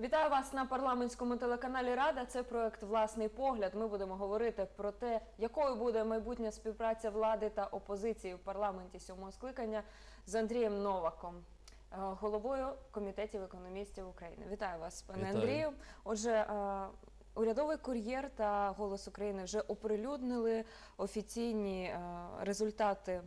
Вітаю вас на парламентському телеканалі Рада. Це проект Власний погляд. Ми будемо говорити про те, якою буде майбутня співпраця влади та опозиції в парламенті сьомого скликання з Андрієм Новаком, е, головою комітетів економістів України. Вітаю вас, пане Вітаю. Андрію. Отже, е, урядовий кур'єр та голос України вже оприлюднили офіційні е, результати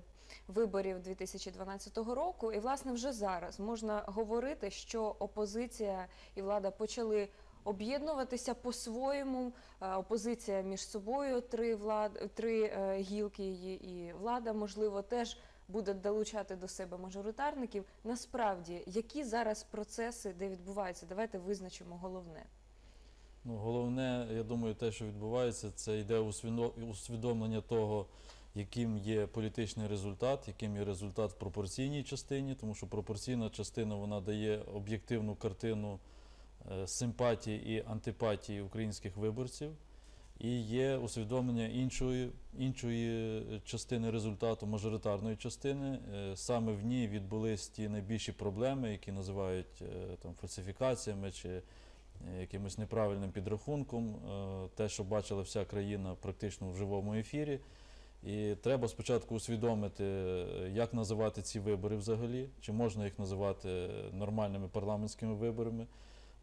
виборів 2012 року. І власне вже зараз можна говорити, що опозиція і влада почали об'єднуватися по-своєму. Е, Опозиція між собою три влад три е, гілки її, і влада, можливо, теж буде долучати до себе мажоритарників. Насправді, які зараз процеси, де відбуваються, давайте визначимо головне. Ну, головне, я думаю, те, що відбувається, це йде усвідо- усвідомлення того, яким є політичний результат, яким є результат в пропорційній частині, тому що пропорційна частина вона дає об'єктивну картину е, симпатії і антипатії українських виборців. І є усвідомлення іншої, іншої частини результату, мажоритарної частини. Е, Саме в ній відбулись ті найбільші проблеми, які називають е, там, фальсифікаціями чи е, якимось неправильним підрахунком, е, те, що бачила вся країна практично в живому ефірі. І треба спочатку усвідомити, як називати ці вибори взагалі, чи можна їх називати нормальними парламентськими виборами.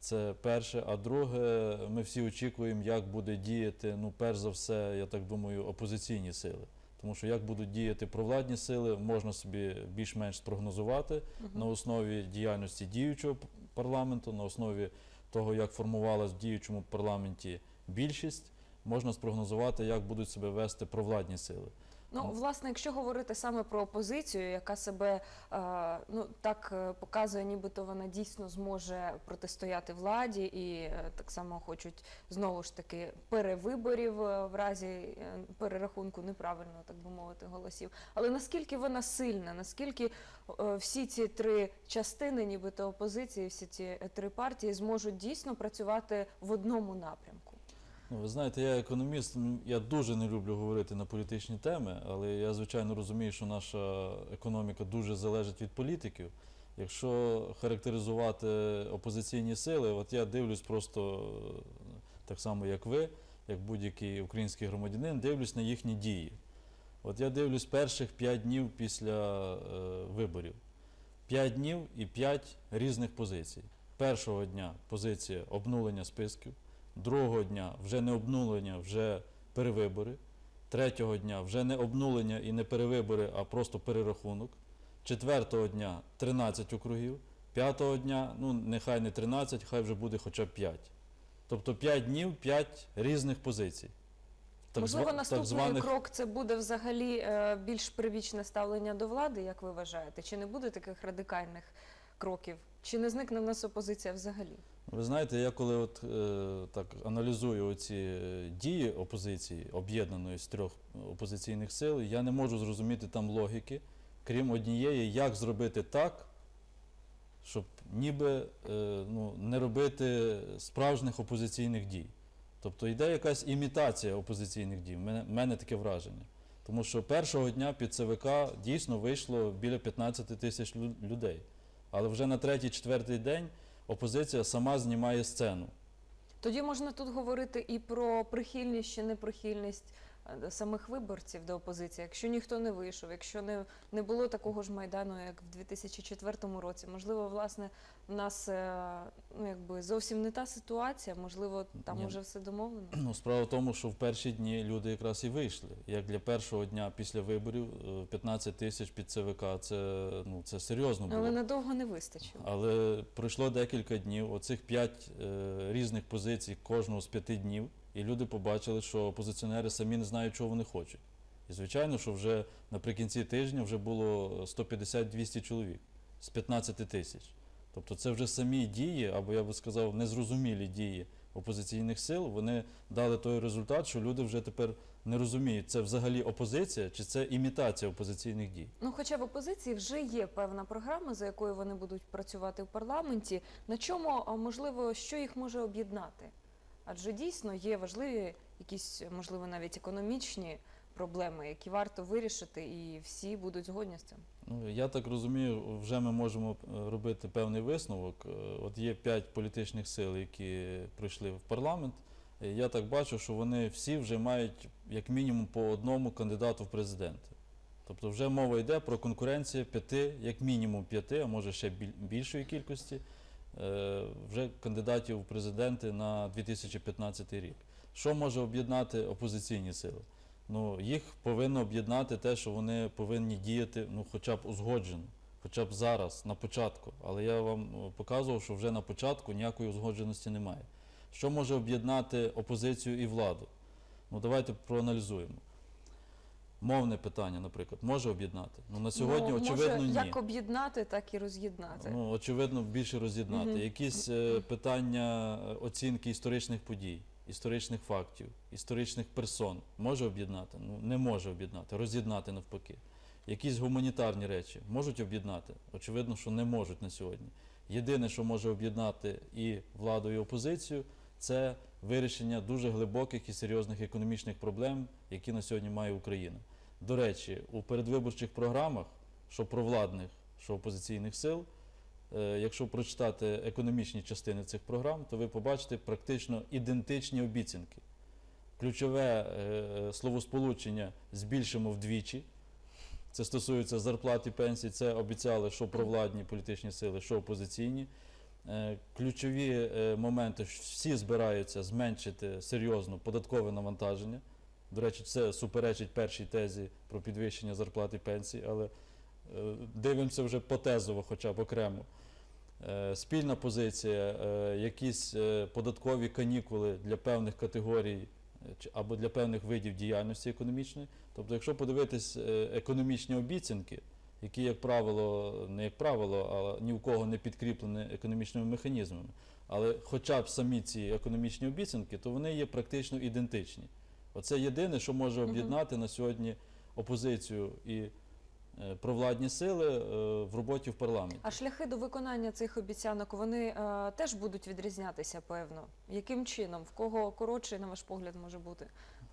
Це перше. А друге, ми всі очікуємо, як буде діяти, ну, перш за все, я так думаю, опозиційні сили. Тому що як будуть діяти провладні сили, можна собі більш-менш спрогнозувати на основі діяльності діючого парламенту, на основі того, як формувалась в діючому парламенті більшість, можна спрогнозувати, як будуть себе вести провладні сили. Ну, власне, якщо говорити саме про опозицію, яка себе е, ну так е, показує, нібито вона дійсно зможе протистояти владі, і е, так само хочуть знову ж таки перевиборів е, в разі е, перерахунку неправильно, так би мовити, голосів. Але наскільки вона сильна, наскільки е, всі ці три частини, нібито опозиції, всі ці три партії зможуть дійсно працювати в одному напрямку? Ну, ви знаєте, я економіст, я дуже не люблю говорити на політичні теми, але я звичайно розумію, що наша економіка дуже залежить від політиків. Якщо характеризувати опозиційні сили, от я дивлюсь просто е, так само, як ви, як будь-який український громадянин, дивлюсь на їхні дії. От я дивлюсь перших п'ять днів після е, виборів. П'ять днів і п'ять різних позицій. Першого дня позиція обнулення списків. Другого дня вже не обнулення, вже перевибори. Третього дня вже не обнулення і не перевибори, а просто перерахунок. Четвертого дня 13 округів. П'ятого дня, ну нехай не 13, хай вже буде хоча б 5. Тобто 5 днів, 5 різних позицій. Так Можливо, зва- наступний званих крок це буде взагалі е, більш привічне ставлення до влади, як ви вважаєте? Чи не буде таких радикальних кроків? Чи не зникне в нас опозиція взагалі? Ви знаєте, я коли от е, так аналізую оці е, дії опозиції, об'єднаної з трьох опозиційних сил, я не можу зрозуміти там логіки, крім однієї, як зробити так, щоб ніби е, ну, не робити справжніх опозиційних дій. Тобто йде якась імітація опозиційних дій. У мене, в мене таке враження. Тому що першого дня під ЦВК дійсно вийшло біля 15 тисяч людей. Але вже на третій-четвертий день опозиція сама знімає сцену. Тоді можна тут говорити і про прихильність чи неприхильність самих виборців до опозиції. Якщо ніхто не вийшов, якщо не, не було такого ж майдану, як в 2004 році, можливо, власне, в нас е, ну, якби зовсім не та ситуація, можливо, там Ні. уже все домовлено. Ну, справа в тому, що в перші дні люди якраз і вийшли. Як для першого дня після виборів е, 15 тисяч під ЦВК це, ну, це серйозно було. Але надовго не вистачило. Але пройшло декілька днів, оцих п'ять е, різних позицій кожного з п'яти днів, і люди побачили, що опозиціонери самі не знають, чого вони хочуть. І звичайно, що вже наприкінці тижня вже було 150-200 чоловік з 15 тисяч. Тобто це вже самі дії, або я би сказав, незрозумілі дії опозиційних сил, вони дали той результат, що люди вже тепер не розуміють, це взагалі опозиція чи це імітація опозиційних дій. Ну, хоча в опозиції вже є певна програма, за якою вони будуть працювати в парламенті. На чому, можливо, що їх може об'єднати? Адже дійсно є важливі якісь, можливо, навіть економічні проблеми, які варто вирішити, і всі будуть згодні з цим. Ну, я так розумію, вже ми можемо е, робити певний висновок. Е, От є п'ять політичних сил, які прийшли в парламент. Е, Я так бачу, що вони всі вже мають як мінімум по одному кандидату в президенти. Тобто вже мова йде про конкуренцію п'яти, як мінімум п'яти, а може ще більшої кількості вже кандидатів в президенти на 2015 рік. Що може об'єднати опозиційні сили? Ну, їх повинно об'єднати те, що вони повинні діяти ну, хоча б узгоджено, хоча б зараз, на початку. Але я вам е, показував, що вже на початку ніякої узгодженості немає. Що може об'єднати опозицію і владу? Ну, давайте проаналізуємо. Мовне питання, наприклад, може об'єднати? Ну, на сьогодні, Ну, очевидно, може, ні. як об'єднати, так і роз'єднати. Ну, очевидно, більше роз'єднати. Мгм. Якісь е, питання е, оцінки історичних подій, історичних фактів, історичних персон може об'єднати? Ну, не може об'єднати, роз'єднати навпаки. Якісь гуманітарні речі можуть об'єднати? Очевидно, що не можуть на сьогодні. Єдине, що може об'єднати і владу, і опозицію, це вирішення дуже глибоких і серйозних економічних проблем, які на сьогодні має Україна. До речі, у передвиборчих програмах, що провладних, що опозиційних сил, Е, Якщо прочитати економічні частини цих програм, то ви побачите практично ідентичні обіцянки. Ключове е, словосполучення збільшимо вдвічі. Це стосується зарплат і пенсій. Це обіцяли, що провладні політичні сили, що опозиційні. Е, Ключові е, моменти всі збираються зменшити серйозно податкове навантаження. До речі, це суперечить першій тезі про підвищення зарплат і пенсій, але е, дивимося вже потезово, хоча б окремо. Спільна позиція, якісь податкові канікули для певних категорій або для певних видів діяльності економічної. Тобто, якщо подивитись економічні обіцянки, які, як правило, не як правило, а ні в кого не підкріплені економічними механізмами, але хоча б самі ці економічні обіцянки, то вони є практично ідентичні. Оце єдине, що може об'єднати на сьогодні опозицію і е, провладні сили е, в роботі в парламенті. А шляхи до виконання цих обіцянок вони е, теж будуть відрізнятися, певно. Яким чином? В кого коротший, на ваш погляд, може бути,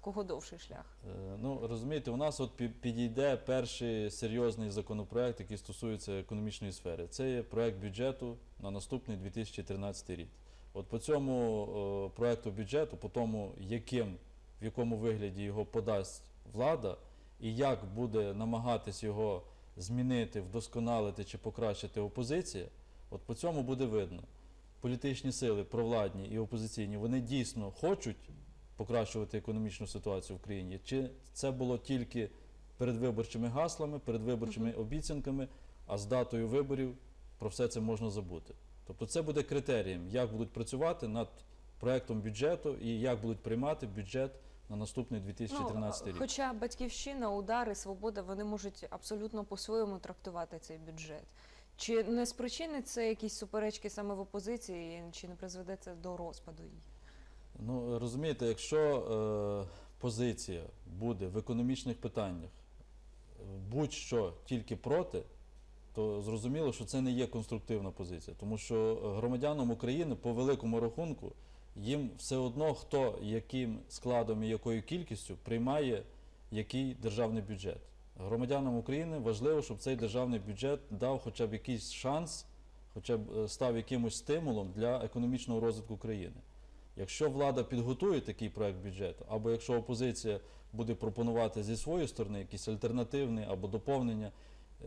кого довший шлях? Е, Ну, розумієте, у нас от підійде перший серйозний законопроект, який стосується економічної сфери. Це є проект бюджету на наступний 2013 рік. От по цьому проекту бюджету, по тому, яким, в якому вигляді його подасть влада, і як буде намагатись його змінити, вдосконалити чи покращити опозиція, от по цьому буде видно. Політичні сили, провладні і опозиційні, вони дійсно хочуть покращувати економічну ситуацію в країні? Чи це було тільки передвиборчими гаслами, передвиборчими обіцянками, а з датою виборів про все це можна забути? Тобто це буде критерієм, як будуть працювати над проектом бюджету і як будуть приймати бюджет на наступний 2013 Ну, рік. Хоча батьківщина, удари, свобода, вони можуть абсолютно по-своєму трактувати цей бюджет. Чи не спричинить це якісь суперечки саме в опозиції, чи не призведе це до розпаду її? Ну, розумієте, якщо е, позиція буде в економічних питаннях будь-що тільки проти, то зрозуміло, що це не є конструктивна позиція. Тому що громадянам України по великому рахунку їм все одно, хто яким складом і якою кількістю приймає який державний бюджет. Громадянам України важливо, щоб цей державний бюджет дав хоча б якийсь шанс, хоча б е, став якимось стимулом для економічного розвитку країни. Якщо влада підготує такий проект бюджету, або якщо опозиція буде пропонувати зі своєї сторони якийсь альтернативний або доповнення,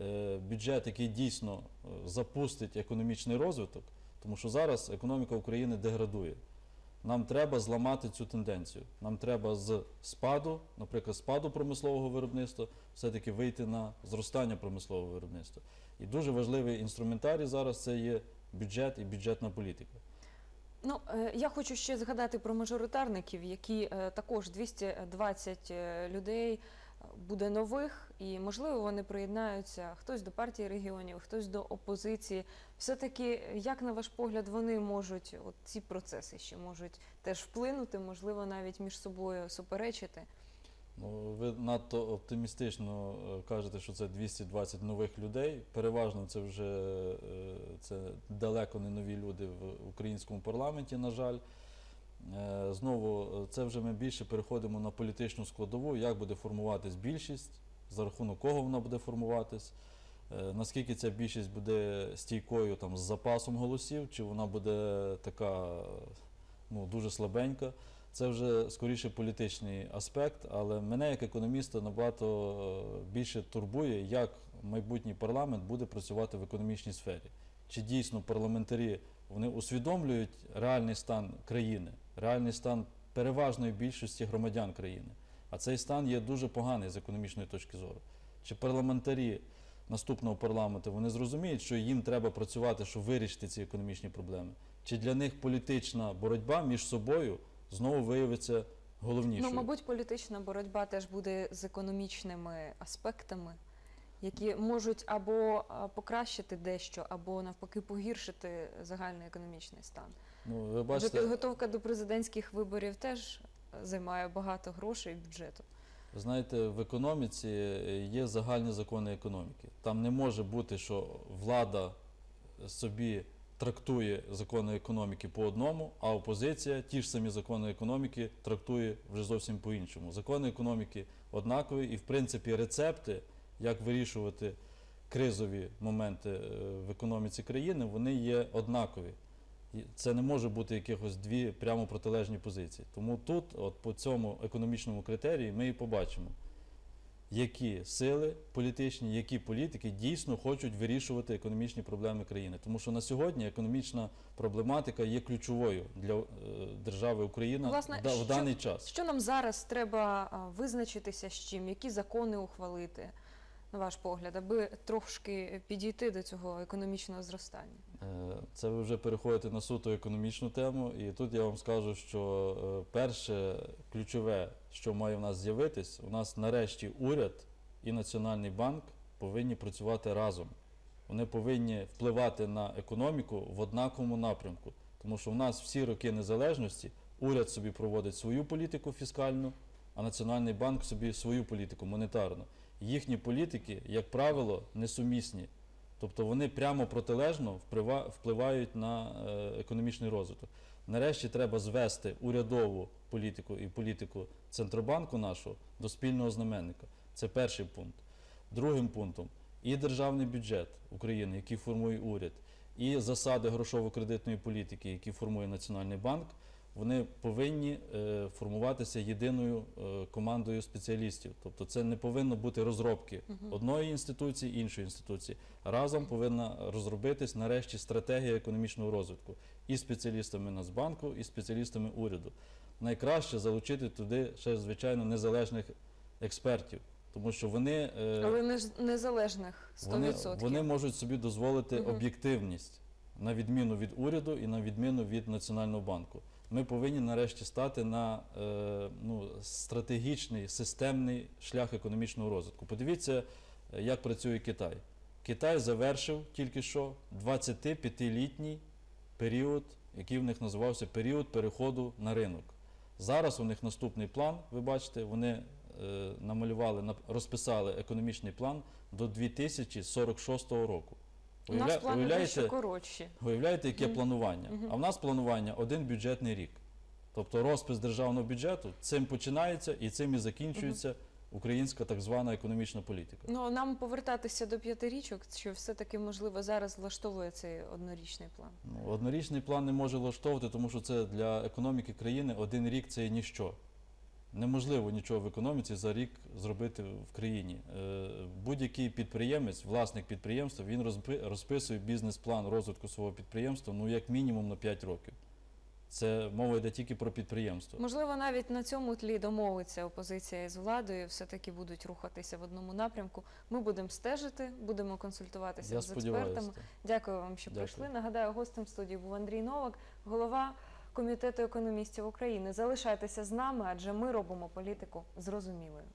е, бюджет, який дійсно е, запустить економічний розвиток, тому що зараз економіка України деградує. Нам треба зламати цю тенденцію. Нам треба з спаду, наприклад, спаду промислового виробництва, все-таки вийти на зростання промислового виробництва. І дуже важливий інструментарій зараз це є бюджет і бюджетна політика. Ну, е, я хочу ще згадати про мажоритарників, які е, також 220 е, людей буде нових, і можливо вони приєднаються хтось до партії регіонів, хтось до опозиції. Все-таки, як на ваш погляд, вони можуть от ці процеси ще можуть теж вплинути, можливо, навіть між собою суперечити. Ну, ви надто оптимістично е, кажете, що це 220 нових людей. Переважно це вже е, це далеко не нові люди в українському парламенті, на жаль. Е, Знову, це вже ми більше переходимо на політичну складову, як буде формуватись більшість, за рахунок кого вона буде формуватись. Наскільки ця більшість буде стійкою там, з запасом голосів, чи вона буде така ну, дуже слабенька, це вже скоріше політичний аспект, але мене як економіста набагато е, більше турбує, як майбутній парламент буде працювати в економічній сфері. Чи дійсно парламентарі вони усвідомлюють реальний стан країни, реальний стан переважної більшості громадян країни. А цей стан є дуже поганий з економічної точки зору. Чи парламентарі наступного парламенту вони зрозуміють, що їм треба працювати, щоб вирішити ці економічні проблеми? Чи для них політична боротьба між собою знову виявиться головнішою? Ну, мабуть, політична боротьба теж буде з економічними аспектами, які можуть або покращити дещо, або навпаки погіршити загальний економічний стан. ну, ви бачите, підготовка до президентських виборів теж займає багато грошей бюджету. Знаєте, в економіці є загальні закони економіки. Там не може бути, що влада собі трактує закони економіки по одному, а опозиція ті ж самі закони економіки трактує вже зовсім по-іншому. Закони економіки однакові, і в принципі рецепти, як вирішувати кризові моменти е, в економіці країни, вони є однакові. Це не може бути якихось дві прямо протилежні позиції. Тому тут, от по цьому економічному критерії, ми і побачимо, які сили політичні, які політики дійсно хочуть вирішувати економічні проблеми країни. Тому що на сьогодні економічна проблематика є ключовою для е, держави Україна Власне, в, що- даний час. Що нам зараз треба визначитися з чим, які закони ухвалити, на ваш погляд, аби трошки підійти до цього економічного зростання? Е, Це ви вже переходите на суто економічну тему, і тут я вам скажу, що е, перше ключове, що має в нас з'явитись, у нас нарешті уряд і Національний банк повинні працювати разом. Вони повинні впливати на економіку в однаковому напрямку. Тому що в нас всі роки незалежності уряд собі проводить свою політику фіскальну, а Національний банк собі свою політику монетарну. Їхні політики, як правило, несумісні. Тобто вони прямо протилежно впливають на е, економічний розвиток. Нарешті треба звести урядову політику і політику Центробанку нашого до спільного знаменника. Це перший пункт. Другим пунктом і державний бюджет України, який формує уряд, і засади грошово-кредитної політики, які формує Національний банк, вони повинні е, формуватися єдиною е, командою спеціалістів. Тобто це не повинно бути розробки одної інституції, іншої інституції. Разом повинна розробитись нарешті стратегія економічного розвитку і спеціалістами Нацбанку, і спеціалістами уряду. Найкраще залучити туди ще, звичайно, незалежних експертів, тому що вони. е, Але не незалежних 100%. вони, вони можуть собі дозволити об'єктивність на відміну від уряду і на відміну від Національного банку. Ми повинні нарешті стати на е, ну, стратегічний системний шлях економічного розвитку. Подивіться, е, як працює Китай. Китай завершив тільки що 25-літній період, який в них називався період переходу на ринок. Зараз у них наступний план, ви бачите, вони е, намалювали, розписали економічний план до 2046 року. У нас плани уявляєте, коротші. Уявляєте, яке Мгм. планування? Мгм. А в нас планування один бюджетний рік. Тобто розпис державного бюджету цим починається і цим і закінчується українська так звана економічна політика. Ну нам повертатися до п'ятирічок, що все-таки можливо зараз влаштовує цей однорічний план. Ну, однорічний план не може влаштовувати, тому що це для економіки країни один рік це ніщо. Неможливо нічого в економіці за рік зробити в країні. Е, Будь-який підприємець, власник підприємства, він розпи- розписує бізнес-план розвитку свого підприємства ну як мінімум на 5 років. Це мова йде тільки про підприємство. Можливо, навіть на цьому тлі домовиться опозиція із владою, все-таки будуть рухатися в одному напрямку. Ми будемо стежити, будемо консультуватися Я з експертами. Дякую вам, що Дякую. прийшли. Нагадаю, гостем студії був Андрій Новак, голова комітету економістів України. Залишайтеся з нами, адже ми робимо політику зрозумілою.